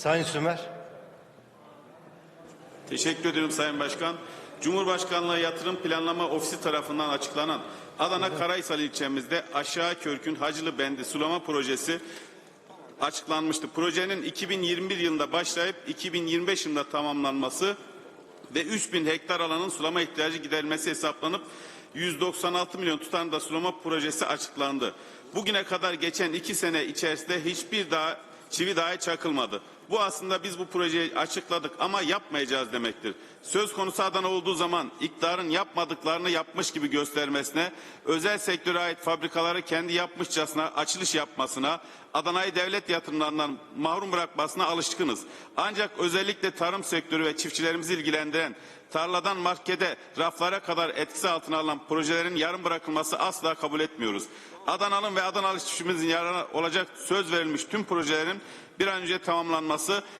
Sayın Sümer. Teşekkür ederim Sayın Başkan. Cumhurbaşkanlığı Yatırım Planlama Ofisi tarafından açıklanan Adana Karahisar ilçemizde Aşağı Körkün Hacılı Bendi sulama projesi açıklanmıştı. Projenin 2021 yılında başlayıp 2025 yılında tamamlanması ve 3000 hektar alanın sulama ihtiyacı giderilmesi hesaplanıp 196 milyon tutarında sulama projesi açıklandı. Bugüne kadar geçen iki sene içerisinde hiçbir daha çivi dahi çakılmadı. Bu aslında biz bu projeyi açıkladık ama yapmayacağız demektir. Söz konusu Adana olduğu zaman iktidarın yapmadıklarını yapmış gibi göstermesine, özel sektöre ait fabrikaları kendi yapmışçasına açılış yapmasına, Adana'yı devlet yatırımlarından mahrum bırakmasına alışkınız. Ancak özellikle tarım sektörü ve çiftçilerimizi ilgilendiren tarladan markete, raflara kadar etkisi altına alınan projelerin yarım bırakılması asla kabul etmiyoruz. Adana'nın ve Adanalı çiftçimizin yararına olacak söz verilmiş tüm projelerin bir an önce tamamlanması olması